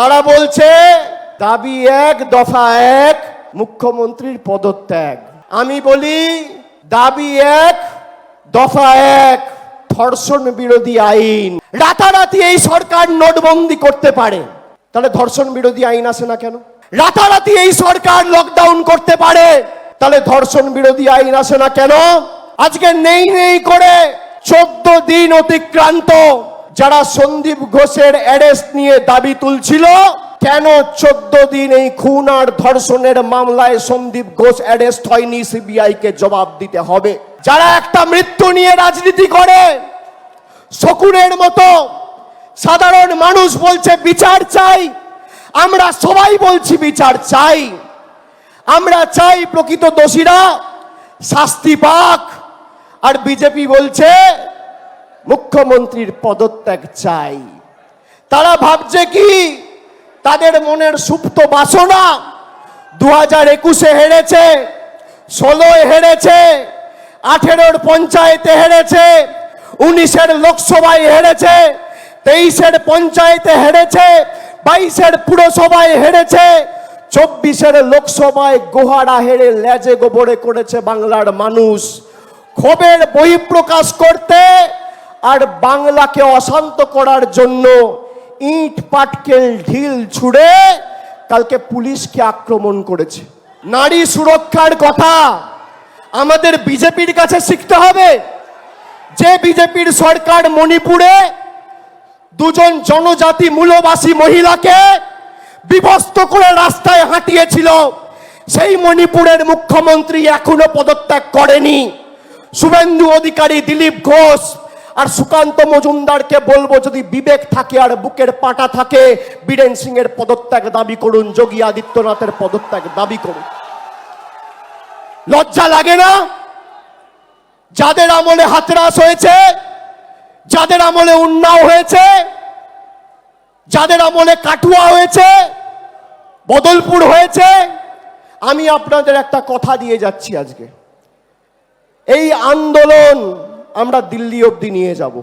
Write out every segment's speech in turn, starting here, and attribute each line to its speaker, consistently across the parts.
Speaker 1: তারা বলছে? দাবি এক, দফা এক, মুখ্যমন্ত্রীর পদত্যাগ। আমি বলি, দাবি এক, দফা এক, ধর্ষণ বিরোধী আইন। রাতারাতি এই সরকার নোটবন্দি করতে পারে। তাহলে ধর্ষণ বিরোধী আইন আসে না কেন? রাতারাতি এই সরকার লকডাউন করতে পারে। তাহলে ধর্ষণ বিরোধী আইন আসে না কেন? আজকে নেই নেই করে চোদ্দ দিন অতিক্রান্ত। যারা সন্দীপ ঘোষের অ্যারেস্ট নিয়ে দাবি তুলছিল, কেন চোদ্দ দিন এই খুন আর ধর্ষণের মামলায় সন্দীপ ঘোষ অ্যারেস্ট হয়নি সিবিআই কে জবাব দিতে হবে? যারা একটা মৃত্যু নিয়ে রাজনীতি করে, শকুনের মতো সাধারণ মানুষ বলছে, বিচার চাই। আমরা সবাই বলছি, বিচার চাই। আমরা চাই প্রকৃত দোষীরা শাস্তি পাক। আর বিজেপি বলছে মুখ্যমন্ত্রীর পদত্যাগ চাই। তারা ভাবছে কি? তাদের মনের সুপ্ত বাসনা দু হাজার একুশে হেরেছে, ষোলোয় হেরেছে, আঠেরোর পঞ্চায়েতে হেরেছে, উনিশের লোকসভায় হেরেছে, তেইশের পঞ্চায়েতে হেরেছে, বাইশের পুরসভায় হেরেছে, চব্বিশের লোকসভায় গোহারা হেরে লেজে গোবরে করেছে বাংলার মানুষ। ক্ষোভের বহিঃপ্রকাশ করতে আর বাংলাকে অশান্ত করার জন্য ইট, পাটকেল, ঢিল ছুড়ে কালকে পুলিশকে আক্রমণ করেছে। নারী সুরক্ষার কথা আমাদের বিজেপির কাছে শিখতে হবে। যে বিজেপির সরকার মণিপুরে দুজন জনজাতি মূলবাসী মহিলাকে বিভস্ত করে রাস্তায় হাঁটিয়েছিল, সেই মণিপুরের মুখ্যমন্ত্রী এখনও পদত্যাগ করেনি। শুভেন্দু অধিকারী দিলীপ ঘোষ আর সুকান্ত মজুমদারকে বলব, যদি বিবেক থাকে আর বুকের পাটা থাকে, বীরেন সিং এর পদত্যাগ দাবি করুন, যোগী আদিত্যনাথের পদত্যাগ দাবি করুন। লজ্জা লাগে না? যাদের আমলে হাতরাস হয়েছে, যাদের আমলে উন্নাও হয়েছে, যাদের আমলে কাটুয়া হয়েছে, বদলপুর হয়েছে, আমি আপনাদের একটা কথা দিয়ে যাচ্ছি আজকে। এই আন্দোলন আমরা দিল্লি অবধি নিয়ে যাব।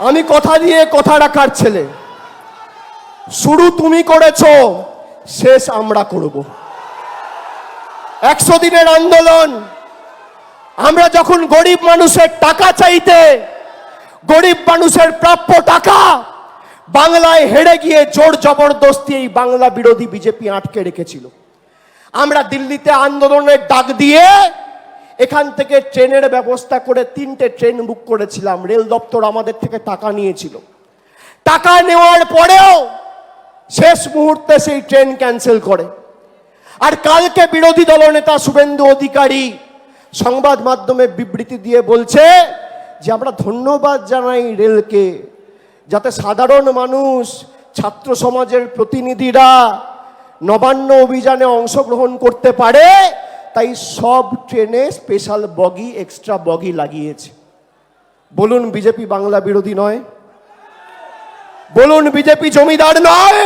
Speaker 1: আমি কথা দিয়ে কথা রাখার ছেলে। শুরু তুমি করেছ, শেষ আমরা করব। একশো দিনের আন্দোলন। আমরা যখন গরিব মানুষের টাকা চাইতে, গরিব মানুষের প্রাপ্য টাকা বাংলায় হেরে গিয়ে জোর জবরদস্তি এই বাংলা বিরোধী বিজেপি আটকে রেখেছিল। আমরা দিল্লিতে আন্দোলনের ডাক দিয়ে এখান থেকে ট্রেনের ব্যবস্থা করে তিনটে ট্রেন বুক করেছিলাম। রেল দপ্তর আমাদের থেকে টাকা নিয়েছিল। টাকা নেওয়ার পরেও শেষ মুহূর্তে সেই ট্রেন ক্যান্সেল করে। আর কালকে বিরোধী দলনেতা শুভেন্দু অধিকারী সংবাদ মাধ্যমে বিবৃতি দিয়ে বলছে যে, আমরা ধন্যবাদ জানাই রেলকে, যাতে সাধারণ মানুষ, ছাত্র সমাজের প্রতিনিধিরা নবান্ন অভিযানে অংশগ্রহণ করতে পারে তাই সব ট্রেনে স্পেশাল বগি এক্সট্রা বগি লাগিয়েছে। বলুন বিজেপি বাংলা বিরোধী নয়। বলুন বিজেপি জমিদার নয়।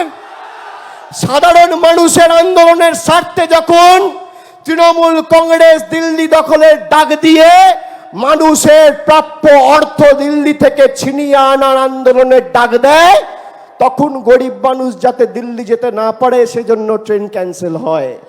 Speaker 1: সাধারণ মানুষের আন্দোলনের স্বার্থে যখন তৃণমূল কংগ্রেস দিল্লি দখলের ডাক দিয়ে মানুষের প্রাপ্য অর্থ দিল্লি থেকে ছিনিয়ে আনার আন্দোলনের ডাক দেয়, তখন গরিব মানুষ যাতে দিল্লি যেতে না পারে, সেজন্য ট্রেন ক্যান্সেল হয়।